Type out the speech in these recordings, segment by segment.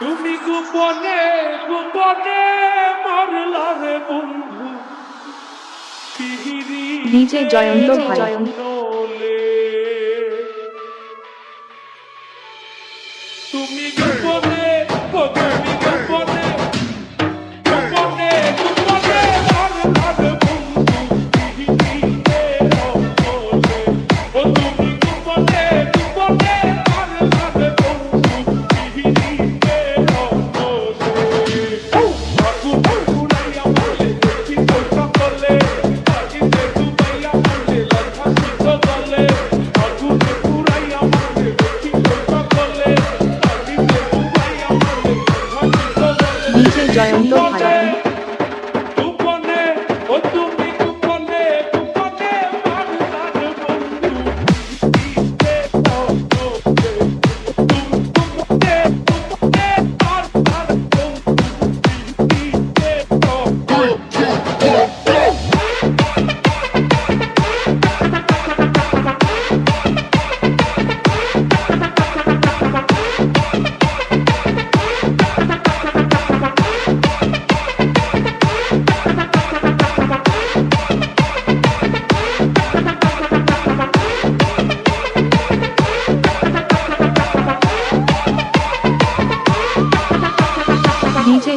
তুমি গোপনে গোপনে মারলা রে বন্ধু। নিজে জয়ন্ত ভাই। তুমি গোপনে 哎呦！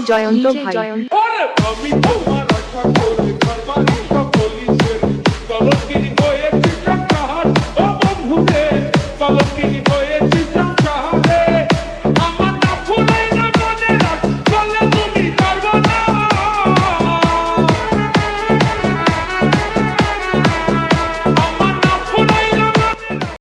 জয়ন্ত ভাই।